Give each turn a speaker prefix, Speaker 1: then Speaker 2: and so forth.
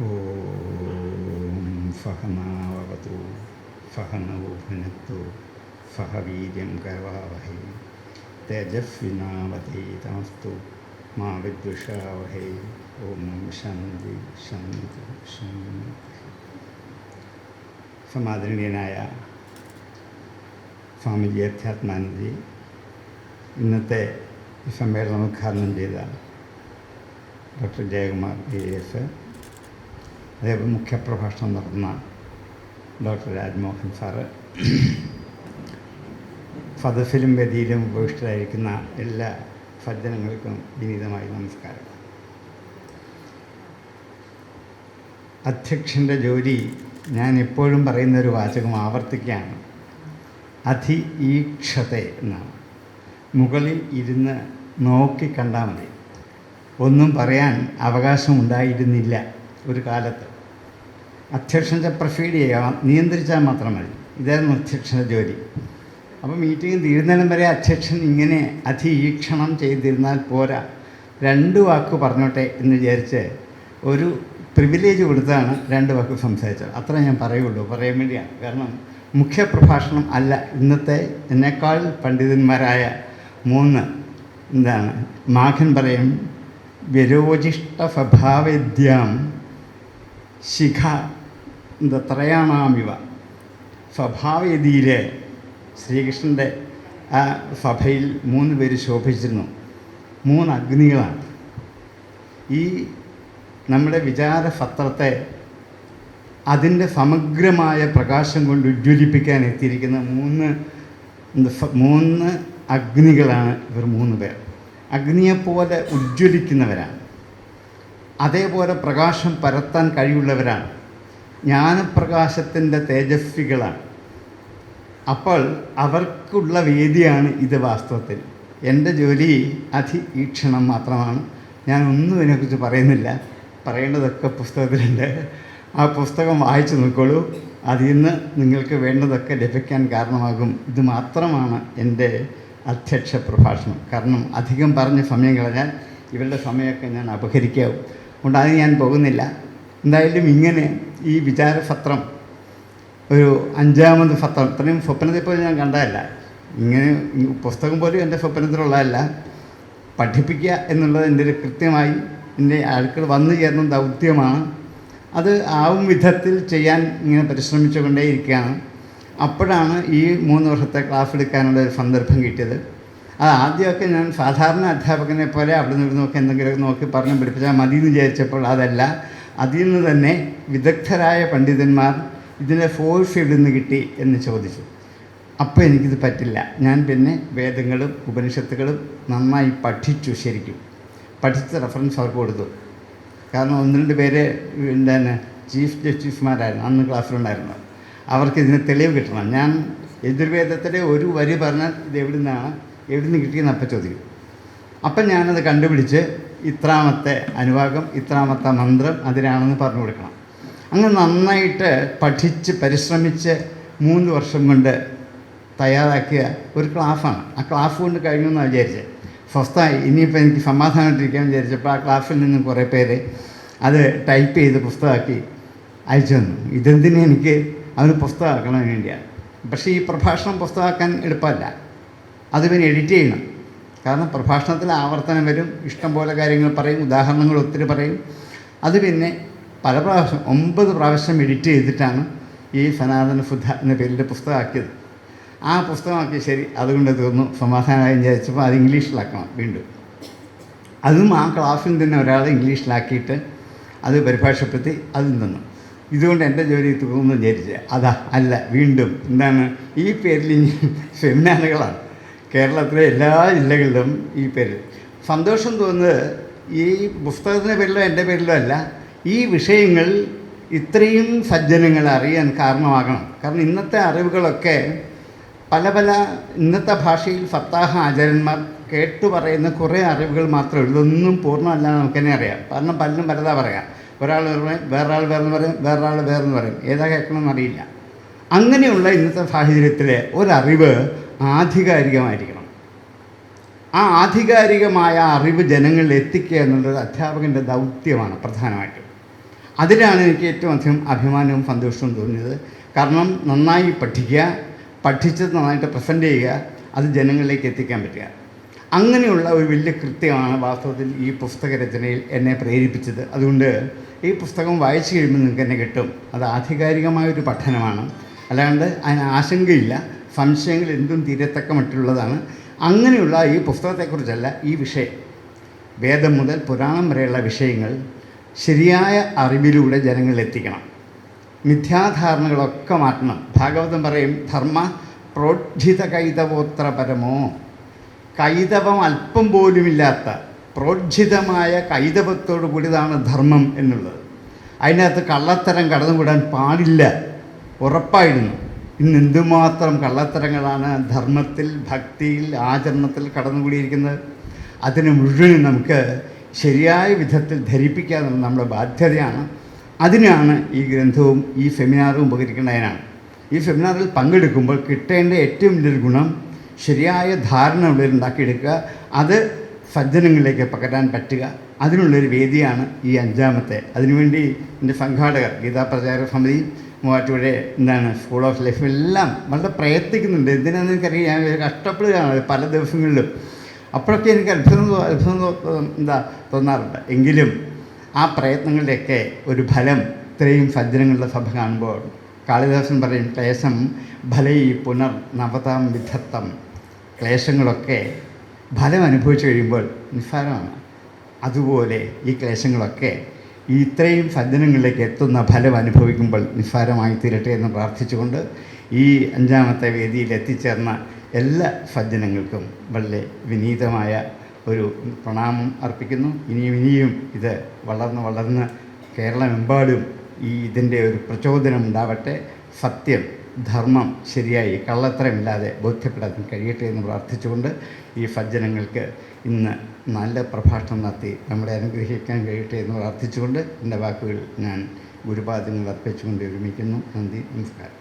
Speaker 1: ഓം ഫഹനാവതു ഫഹനൗ ഭുനക്തു ഫഹ വീര്യം കരവാവഹൈ തേജസ്വിനാവതീതമസ്തു മാ വിദ്വിഷാവഹൈ ഓം ശാന്തി ശാന്തി ശാന്തി സമാദരണീയനായ സ്വാമിജി അധ്യാത്മാനന്ദി ഇന്നത്തെ ഈ സമ്മേളനം ഉദ്ഘാടനം ചെയ്ത ഡോക്ടർ ജയകുമാർ എ എസ് അതേപോലെ മുഖ്യപ്രഭാഷണം നടന്ന ഡോക്ടർ രാജ്മോഹൻ സാറ് സദസ്സിലും വേദിയിലും ഉപവിഷ്ടരായിരിക്കുന്ന എല്ലാ സജ്ജനങ്ങൾക്കും വിനീതമായി നമസ്കാരം. അധ്യക്ഷന്റെ ജോലി ഞാൻ എപ്പോഴും പറയുന്ന ഒരു വാചകം ആവർത്തിക്കുകയാണ്. അധി ഈക്ഷത എന്നാണ്. മുകളിൽ ഇരുന്ന് നോക്കി കണ്ടാൽ മതി. ഒന്നും പറയാൻ അവകാശമുണ്ടായിരുന്നില്ല ഒരു കാലത്ത്. അധ്യക്ഷന്റെ പ്രൊഫീഡ് ചെയ്യണം നിയന്ത്രിച്ചാൽ മാത്രം മതി. ഇതായിരുന്നു അധ്യക്ഷന്റെ ജോലി. അപ്പോൾ മീറ്റിംഗ് തീരുന്നതിനും വരെ അധ്യക്ഷൻ ഇങ്ങനെ അധീക്ഷണം ചെയ്തിരുന്നാൽ പോരാ. രണ്ട് വാക്ക് പറഞ്ഞോട്ടെ എന്ന് വിചാരിച്ച് ഒരു പ്രിവിലേജ് കൊടുത്താണ് രണ്ട് വാക്ക് സംസാരിച്ചത്. അത്ര ഞാൻ പറയുള്ളൂ. പറയാൻ വേണ്ടിയാണ്. കാരണം മുഖ്യ പ്രഭാഷണം അല്ല ഇന്നത്തെ എന്നേക്കാൾ പണ്ഡിതന്മാരായ മൂന്ന് എന്താണ്? മാഘൻ പറയും വിരോചിഷ്ട സ്വഭാവവിദ്യാം ശിഖ എന്താ ത്രയാണാമിവ സ്വഭാവയതിയിൽ ശ്രീകൃഷ്ണന്റെ ആ സഭയിൽ മൂന്ന് പേര് ശോഭിച്ചിരുന്നു. മൂന്ന് അഗ്നികളാണ്. ഈ നമ്മുടെ വിചാരപത്രത്തെ അതിന്റെ സമഗ്രമായ പ്രകാശം കൊണ്ട് ഉജ്ജ്വലിപ്പിക്കാൻ എത്തിയിരിക്കുന്ന മൂന്ന് മൂന്ന് അഗ്നികളാണ് ഇവർ മൂന്ന് പേർ. അഗ്നിയെപ്പോലെ ഉജ്ജ്വലിക്കുന്നവരാണ്. അതേപോലെ പ്രകാശം പരത്താൻ കഴിവുള്ളവരാണ്. ജ്ഞാനപ്രകാശത്തിന്റെ തേജസ്വികളാണ്. അപ്പോൾ അവർക്കുള്ള വേദിയാണ് ഇത് വാസ്തവത്തിൽ. എന്റെ ജോലി അതിഈക്ഷണം മാത്രമാണ്. ഞാൻ ഒന്നും ഇതിനെക്കുറിച്ച് പറയുന്നില്ല. പറയേണ്ടതൊക്കെ പുസ്തകത്തിലുണ്ട്. ആ പുസ്തകം വായിച്ചു നോക്കോളൂ. അതിൽ നിന്ന് നിങ്ങൾക്ക് വേണ്ടതൊക്കെ ലഭിക്കാൻ കാരണമാകും. ഇത് മാത്രമാണ് എന്റെ അധ്യക്ഷ പ്രഭാഷണം. കാരണം അധികം പറഞ്ഞ സമയം കളഞ്ഞാൽ ഇവരുടെ സമയമൊക്കെ ഞാൻ അപഹരിക്കാവും. അതുകൊണ്ട് അത് ഞാൻ പോകുന്നില്ല. എന്തായാലും ഇങ്ങനെ ഈ വിചാരപത്രം ഒരു അഞ്ചാമത് പത്രം ഇത്രയും സ്വപ്നത്തിൽ പോലും ഞാൻ കണ്ടതല്ല. ഇങ്ങനെ പുസ്തകം പോലും എന്റെ സ്വപ്നത്തിലുള്ളതല്ല പഠിപ്പിക്കുക എന്നുള്ളത് എന്റെ ഒരു കൃത്യമായി എന്റെ ആൾക്കൾ വന്നു ചേർന്ന ദൗത്യമാണ്. അത് ആവും വിധത്തിൽ ചെയ്യാൻ ഇങ്ങനെ പരിശ്രമിച്ചുകൊണ്ടേയിരിക്കുകയാണ് അപ്പോഴാണ് ഈ മൂന്ന് വർഷത്തെ ക്ലാസ് എടുക്കാനുള്ള ഒരു സന്ദർഭം കിട്ടിയത്. അത് ആദ്യമൊക്കെ ഞാൻ സാധാരണ അധ്യാപകനെ പോലെ അവിടെ നിന്ന് നോക്കി എന്തെങ്കിലുമൊക്കെ നോക്കി പറഞ്ഞ് പഠിപ്പിച്ചാൽ മതി എന്ന് വിചാരിച്ചപ്പോൾ അതല്ല. അതിൽ നിന്ന് തന്നെ വിദഗ്ധരായ പണ്ഡിതന്മാർ ഇതിനെ ഫോഴ്സ് ഇടുന്ന് കിട്ടി എന്ന് ചോദിച്ചു. അപ്പോൾ എനിക്കിത് പറ്റില്ല. ഞാൻ പിന്നെ വേദങ്ങളും ഉപനിഷത്തുകളും നന്നായി പഠിച്ചു ശരിക്കും. പഠിച്ച റെഫറൻസ് അവർക്ക് കൊടുത്തു. കാരണം ഒന്ന് രണ്ട് പേര് എന്താണ് ചീഫ് ജസ്റ്റിസുമാരായിരുന്നു അന്ന് ക്ലാസ്സിലുണ്ടായിരുന്നത് അവർക്ക് ഇതിന് തെളിവ് കിട്ടണം. ഞാൻ എതിർവേദത്തിലെ ഒരു വരി പറഞ്ഞാൽ ഇത് എവിടെ നിന്നാണ് എവിടെ നിന്ന് കിട്ടിയെന്ന് അപ്പം ചോദിക്കും. അപ്പം ഞാനത് കണ്ടുപിടിച്ച് ഇത്രാമത്തെ അനുവാകം ഇത്രാമത്തെ മന്ത്രം അതിനാണെന്ന് പറഞ്ഞു കൊടുക്കണം. അങ്ങനെ നന്നായിട്ട് പഠിച്ച് പരിശ്രമിച്ച് മൂന്ന് വർഷം കൊണ്ട് തയ്യാറാക്കിയ ഒരു ക്ലാസ്സാണ്. ആ ക്ലാസ് കൊണ്ട് കഴിഞ്ഞു എന്നാണ് വിചാരിച്ചത്. സ്വസ്ഥമായി ഇനിയിപ്പോൾ എനിക്ക് സമാധാനമായിട്ടിരിക്കാൻ വിചാരിച്ചപ്പോൾ ആ ക്ലാസ്സിൽ നിന്നും കുറേ പേര് അത് ടൈപ്പ് ചെയ്ത് പുസ്തകമാക്കി അയച്ചു തന്നു. ഇതെന്തിനും എനിക്ക് അവന് പുസ്തകമാക്കണം വേണ്ടിയാണ്. പക്ഷേ ഈ പ്രഭാഷണം പുസ്തകമാക്കാൻ എളുപ്പമല്ല. അത് പിന്നെ എഡിറ്റ് ചെയ്യണം. കാരണം പ്രഭാഷണത്തിൽ ആവർത്തനം വരും ഇഷ്ടം പോലെ കാര്യങ്ങൾ പറയും ഉദാഹരണങ്ങൾ ഒത്തിരി പറയും. അത് പിന്നെ പല പ്രാവശ്യം ഒമ്പത് പ്രാവശ്യം എഡിറ്റ് ചെയ്തിട്ടാണ് ഈ സനാതന ഫുദ്ധ എന്ന പേരിൽ പുസ്തകമാക്കിയത്. ആ പുസ്തകമാക്കി ശരി അതുകൊണ്ട് തീർന്നു സമാധാനമായി വിചാരിച്ചപ്പോൾ അത് ഇംഗ്ലീഷിലാക്കണം വീണ്ടും. അതും ആ ക്ലാസ്സിൽ തന്നെ ഒരാൾ ഇംഗ്ലീഷിലാക്കിയിട്ട് അത് പരിഭാഷപ്പെടുത്തി അതിൽ നിന്നു. ഇതുകൊണ്ട് എന്റെ ജോലി തീർന്നു വിചാരിച്ച് അതാ അല്ല വീണ്ടും എന്താണ് ഈ പേരിൽ സെമിനാറുകളാണ്. കേരളത്തിലെ എല്ലാ ജില്ലകളിലും ഈ പേര്. സന്തോഷം തോന്നുന്നത് ഈ പുസ്തകത്തിന്റെ പേരിലോ എന്റെ പേരിലോ അല്ല ഈ വിഷയങ്ങൾ ഇത്രയും സജ്ജനങ്ങൾ അറിയാൻ കാരണമാകണം. കാരണം ഇന്നത്തെ അറിവുകളൊക്കെ പല പല ഇന്നത്തെ ഭാഷയിൽ സപ്താഹ ആചാര്യന്മാർ കേട്ടു പറയുന്ന കുറേ അറിവുകൾ മാത്രമേ ഉള്ളൂ. ഇതൊന്നും പൂർണമല്ല നമുക്കെന്നെ അറിയാം. കാരണം പലരും പലതാ പറയാം. ഒരാൾ പറയും വേറൊരാൾ വേറെന്ന് പറയും വേറൊരാൾ വേറെന്ന് പറയും. ഏതാ കേൾക്കണമെന്ന് അറിയില്ല. അങ്ങനെയുള്ള ഇന്നത്തെ സാഹചര്യത്തിൽ ഒരറിവ് ആധികാരികമായിരിക്കണം. ആ ആധികാരികമായ അറിവ് ജനങ്ങളിൽ എത്തിക്കുക എന്നുള്ളത് അധ്യാപകന്റെ ദൗത്യമാണ് പ്രധാനമായിട്ടും. അതിലാണ് എനിക്ക് ഏറ്റവും അധികം അഭിമാനവും സന്തോഷവും തോന്നിയത്. കാരണം നന്നായി പഠിക്കുക പഠിച്ചത് നന്നായിട്ട് പ്രസന്റ് ചെയ്യുക അത് ജനങ്ങളിലേക്ക് എത്തിക്കാൻ പറ്റുക. അങ്ങനെയുള്ള ഒരു വലിയ കൃത്യമാണ് വാസ്തവത്തിൽ ഈ പുസ്തക രചനയിൽ എന്നെ പ്രേരിപ്പിച്ചത്. അതുകൊണ്ട് ഈ പുസ്തകം വായിച്ചു കഴിയുമ്പോൾ നിങ്ങൾക്ക് എന്നെ കിട്ടും. അത് ആധികാരികമായൊരു പഠനമാണ്. അല്ലാണ്ട് അതിന് ആശങ്കയില്ല. സംശയങ്ങൾ എന്തും തീരത്തക്ക മറ്റുള്ളതാണ്. അങ്ങനെയുള്ള ഈ പുസ്തകത്തെക്കുറിച്ചല്ല ഈ വിഷയം. വേദം മുതൽ പുരാണം വരെയുള്ള വിഷയങ്ങൾ ശരിയായ അറിവിലൂടെ ജനങ്ങളിലെത്തിക്കണം മിഥ്യാധാരണകളൊക്കെ മാറ്റണം. ഭാഗവതം പറയും ധർമ്മ പ്രോജ്ജിത കൈതവോത്ര പരമോ കൈതവം അല്പം പോലുമില്ലാത്ത പ്രോജ്ജിതമായ കൈതവത്തോടു കൂടിയതാണ് ധർമ്മം എന്നുള്ളത്. അതിനകത്ത് കള്ളത്തരം കടന്നുകൂടാൻ പാടില്ല. ഉറപ്പായിരുന്നു ഇന്ന് എന്തുമാത്രം കള്ളത്തരങ്ങളാണ് ധർമ്മത്തിൽ ഭക്തിയിൽ ആചരണത്തിൽ കടന്നുകൂടിയിരിക്കുന്നത് അതിന് മുഴുവനും നമുക്ക് ശരിയായ വിധത്തിൽ ധരിപ്പിക്കാനുള്ള നമ്മുടെ ബാധ്യതയാണ്. അതിനാണ് ഈ ഗ്രന്ഥവും ഈ സെമിനാറും ഉപകരിക്കേണ്ടതിനാണ്. ഈ സെമിനാറിൽ പങ്കെടുക്കുമ്പോൾ കിട്ടേണ്ട ഏറ്റവും വലിയൊരു ഗുണം ശരിയായ ധാരണ ഉള്ളിൽ ഉണ്ടാക്കിയെടുക്കുക അത് സജ്ജനങ്ങളിലേക്ക് പകരാൻ പറ്റുക. അതിനുള്ളൊരു വേദിയാണ് ഈ അഞ്ചാമത്തെ. അതിനുവേണ്ടി എന്റെ സംഘാടകർ ഗീതാ പ്രചാര സമിതി മൂവാറ്റുപുഴ എന്താണ് സ്കൂൾ ഓഫ് ലൈഫ് എല്ലാം വളരെ പ്രയത്നിക്കുന്നുണ്ട്. എന്തിനാണെന്ന് എനിക്കറിയാം ഞാൻ കഷ്ടപ്പെടുകയാണ്. പല ദിവസങ്ങളിലും. അപ്പോഴൊക്കെ എനിക്ക് അത്ഭുതം അത്ഭുതം എന്താ തോന്നാറുണ്ട്. എങ്കിലും ആ പ്രയത്നങ്ങളുടെയൊക്കെ ഒരു ഫലം ഇത്രയും സജ്ജനങ്ങളുടെ സഭ കാണുമ്പോൾ കാളിദാസൻ പറയും ക്ലേശം ഫലൈ പുനർ നവതാം വിധത്തം. ക്ലേശങ്ങളൊക്കെ ഫലം അനുഭവിച്ചു കഴിയുമ്പോൾ നിസ്സാരമാണ്. അതുപോലെ ഈ ക്ലേശങ്ങളൊക്കെ ഇത്രയും സജ്ജനങ്ങളിലേക്ക് എത്തുന്ന ഫലം അനുഭവിക്കുമ്പോൾ നിസ്സാരമായി തീരട്ടെ എന്ന് പ്രാർത്ഥിച്ചുകൊണ്ട് ഈ അഞ്ചാമത്തെ വേദിയിൽ എത്തിച്ചേർന്ന എല്ലാ സജ്ജനങ്ങൾക്കും വളരെ വിനീതമായ ഒരു പ്രണാമം അർപ്പിക്കുന്നു. ഇനിയും ഇനിയും ഇത് വളർന്ന് വളർന്ന് കേരളമെമ്പാടും ഈ ഇതിന്റെ ഒരു പ്രചോദനം ഉണ്ടാവട്ടെ. സത്യം ധർമ്മം ശരിയായി കള്ളത്തരമില്ലാതെ ബോധ്യപ്പെടാൻ കഴിയട്ടെ എന്ന് പ്രാർത്ഥിച്ചുകൊണ്ട് ഈ സജ്ജനങ്ങൾക്ക് ഇന്ന് നല്ല പ്രഭാഷണം നടത്തി നമ്മളെ അനുഗ്രഹിക്കാൻ കഴിയട്ടെ എന്ന് പ്രാർത്ഥിച്ചുകൊണ്ട് എന്റെ വാക്കുകൾ ഞാൻ ഗുരുപാദങ്ങൾ അർപ്പിച്ചുകൊണ്ട് ഒരുമിക്കുന്നു നന്ദി നമസ്കാരം.